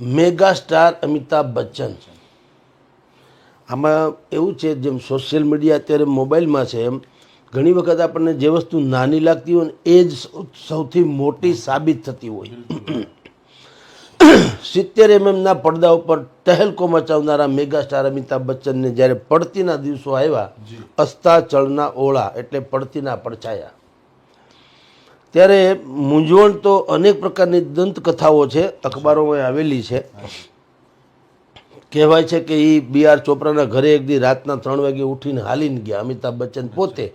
Mega star Amitabh Bachchan. આમાં એવું છે જેમ સોશિયલ મીડિયા અત્યારે મોબાઈલમાં છે એમ ઘણી વખત આપણને જે વસ્તુ નાની લાગતી હોય ને એ જ સૌથી મોટી સાબિત થતી હોય. સિત્તેર એમએમના પડદા ઉપર ટહેલકો મચાવનારા મેગા સ્ટાર અમિતાભ બચ્ચનને જ્યારે પડતીના દિવસો આવ્યા અસ્તા ચળના ઓળા એટલે પડતીના પડછાયા. ત્યારે મૂંઝવણ તો અનેક પ્રકારની દંતકથાઓ છે અખબારોમાં આવેલી છે. કહેવાય છે કે એ બી આર ચોપરાના ઘરે એક દી રાતના ત્રણ વાગે ઉઠીને હાલીને ગયા. અમિતાભ બચ્ચન પોતે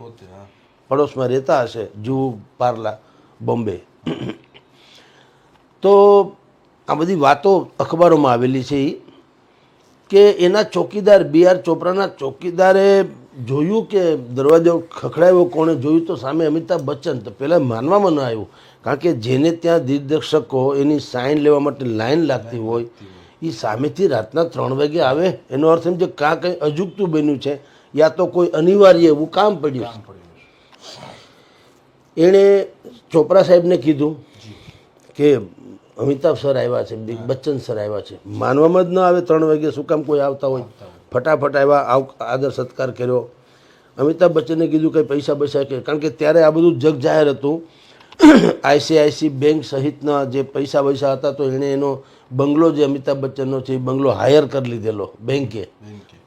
પડોશમાં રહેતા હશે જુહુ પાર્લા બોમ્બે. તો આ બધી વાતો અખબારોમાં આવેલી છે એ કે એના ચોકીદાર બી આર ચોપરાના ચોકીદારે જોયું કે દરવાજો ખખડાવ્યો કોણે જોયું તો સામે અમિતાભ બચ્ચન. તો પહેલાં માનવામાં ન આવ્યું. કારણ કે જેને ત્યાં દિગ્દર્શકો એની સાઇન લેવા માટે લાઇન લાગતી હોય એ સામેથી રાતના ત્રણ વાગે આવે. એનો અર્થ એમ છે કાં કંઈ અજુગતું બન્યું છે, યા તો કોઈ અનિવાર્ય એવું કામ પડ્યું એણે ચોપરા સાહેબને કીધું કે અમિતાભ સર આવ્યા છે બિગ બચ્ચન સર આવ્યા છે. માનવામાં જ ન આવે ત્રણ વાગે શું કામ કોઈ આવતા હોય. ફટાફટ આવ્યા, આવ, આદર સત્કાર કર્યો. અમિતાભ બચ્ચને કીધું કંઈ પૈસા પૈસા કે કારણ કે ત્યારે આ બધું જગ જાહેર હતું. આઈસીઆઈસી બેંક સહિતના જે પૈસા પૈસા હતા તો એણે એનો બંગલો જે અમિતાભ બચ્ચનનો છે એ બંગલો હાયર કરી લીધેલો બેંકે.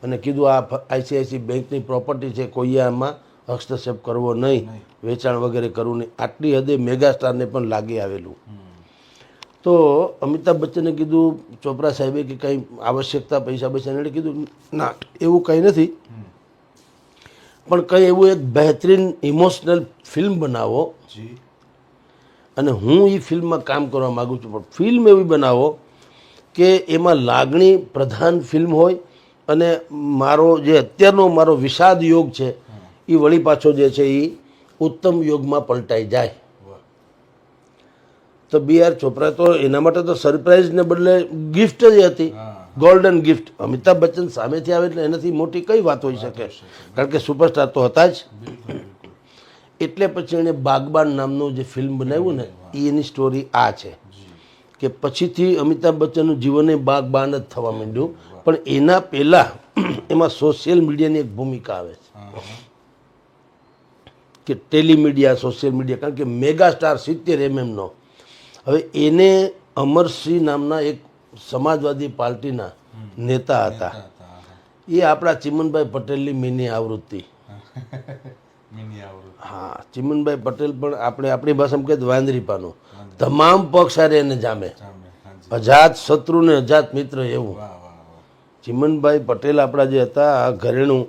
અને કીધું આ આઈસીઆઈસી બેંકની પ્રોપર્ટી છે કોઈએ આમાં હસ્તક્ષેપ કરવો નહીં. વેચાણ વગેરે કરવું નહીં. આટલી હદે મેગા સ્ટારને પણ લાગી આવેલું. તો અમિતાભ બચ્ચને કીધું ચોપરા સાહેબે કે કંઈ આવશ્યકતા પૈસા પૈસા એણે કીધું ના એવું કંઈ નથી. પણ કંઈ એવું એક બહેતરીન ઇમોશનલ ફિલ્મ બનાવો. અને હું એ ફિલ્મમાં કામ કરવા માગું છું પણ ફિલ્મ એવી બનાવો કે એમાં લાગણી પ્રધાન ફિલ્મ હોય અને મારો જે અત્યારનો મારો વિષાદ યોગ છે એ વળી પાછો જે છે એ ઉત્તમ યોગમાં પલટાઈ જાય. તો બી આર ચોપરા તો એના માટે તો સરપ્રાઈઝને બદલે ગિફ્ટ જ હતી. ગોલ્ડન ગિફ્ટ અમિતાભ બચ્ચન સામેથી આવે એટલે એનાથી મોટી કઈ વાત હોઈ શકે? કારણ કે સુપરસ્ટાર તો હતા જ. એટલે પછી એણે બાગબાન નામનું જે ફિલ્મ બનાવ્યું ને એની સ્ટોરી આ છે. કે પછીથી અમિતાભ બચ્ચનનું જીવન એ બાગબાન જ થવા માંડ્યું. પણ એના પહેલાં એમાં સોશિયલ મીડિયાની એક ભૂમિકા આવે છે. કે ટેલિમીડિયા સોશિયલ મીડિયા કારણ કે મેગા સ્ટાર સિત્તેર એમએમનો હવે એને અમરસિંહ નામના એક સમાજવાદી પાર્ટીના નેતા હતા. એ આપણા ચિમનભાઈ પટેલની મિની આવૃત્તિ. હા ચિમનભાઈ પટેલ પણ આપણે આપણી ભાષામાં કહીએ તો વાંદરીપાનું. તમામ પક્ષ હારે એને જામે. અજાત શત્રુ ને અજાત મિત્ર એવું. ચિમનભાઈ પટેલ આપણા જે હતા આ ઘરેણું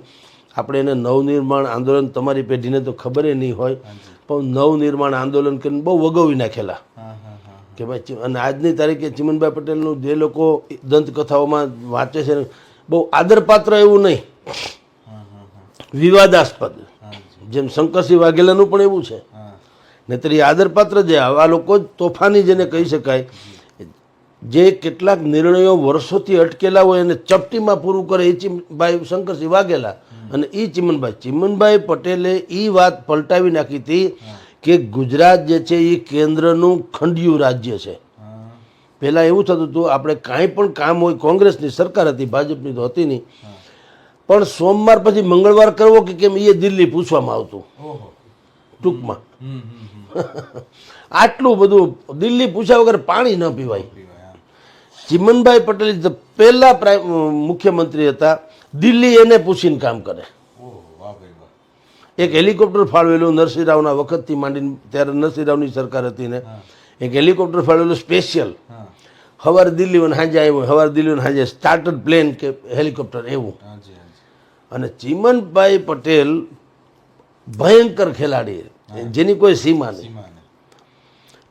આપણે એને નવનિર્માણ આંદોલન તમારી પેઢીને તો ખબર નહીં હોય પણ નવનિર્માણ આંદોલન કરીને બહુ વગોવી નાખેલા. કે ભાઈ અને આજની તારીખે ચિમનભાઈ પટેલનું જે લોકો દંતકથાઓમાં વાંચે છે, બહુ આદરપાત્ર એવું નહીં. વિવાદાસ્પદ. જેમ શંકરસિંહ વાઘેલાનું પણ એવું છે. નહીતર એ આદરપાત્ર જે આવા લોકો તોફાની જેને કહી શકાય. જે કેટલાક નિર્ણયો વર્ષોથી અટકેલા હોય અને ચપટીમાં પૂરું કરે એ ચિમનભાઈ શંકરસિંહ વાઘેલા. અને એ ચિમનભાઈ ચિમનભાઈ પટેલે એ વાત પલટાવી નાખી હતી. કે ગુજરાત જે છે એ કેન્દ્રનું ખંડિયું રાજ્ય છે. પહેલાં એવું થતું હતું આપણે કાંઈ પણ કામ હોય કોંગ્રેસની સરકાર હતી ભાજપની તો હતી નહીં. પણ સોમવાર પછી મંગળવાર કરવો કે કેમ એ દિલ્હી પૂછવામાં આવતું. ટૂંકમાં. આટલું બધું દિલ્હી પૂછ્યા વગર પાણી ન પીવાય. ચિમનભાઈ પટેલ ધ પહેલા મુખ્યમંત્રી હતા દિલ્હી એને પૂછીને કામ કરે. એક હેલિકોપ્ટર ફાળવેલું નરસિંહ રાવના વખતથી માંડીને ત્યારે નરસિંહ રાવની સરકાર હતી ને એક હેલિકોપ્ટર ફાળવેલું સ્પેશિયલ. હવાર હવારે દિલ્હી અને હાજે આવ્યું હવાર દિલ્હી અને હાજે સ્ટાર્ટર પ્લેન કે હેલિકોપ્ટર એવું. અને ચીમનભાઈ પટેલ ભયંકર ખેલાડી જેની કોઈ સીમા નહીં.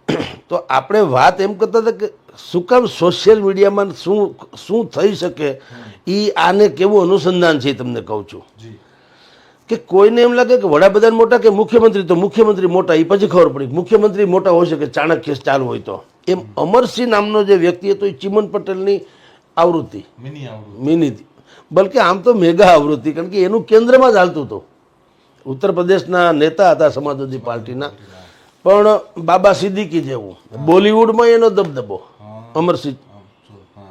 તો આપણે વાત એમ કરતા હતા કે શું કામ સોશિયલ મીડિયામાં શું શું થઈ શકે? એ આને કેવું અનુસંધાન છે તમને કહું છું. કે કોઈને એમ લાગે કે વડાપ્રધાન મોટા કે મુખ્યમંત્રી તો મુખ્યમંત્રી મોટા એ પછી ખબર પડી. મુખ્યમંત્રી મોટા હોય શકે ચાણક્ય ચાલુ હોય તો. એમ અમરસિંહ નામનો જે વ્યક્તિ હતો એ ચિમન પટેલની આવૃત્તિ. મિની બલકે આમ તો મેગા આવૃત્તિ કારણ કે એનું કેન્દ્રમાં જ હાલતું હતું. ઉત્તર પ્રદેશના નેતા હતા સમાજવાદી પાર્ટીના. પણ બાબા સિદ્દીકી જેવું. બોલિવૂડમાં એનો દબદબો. અમરસિંહ.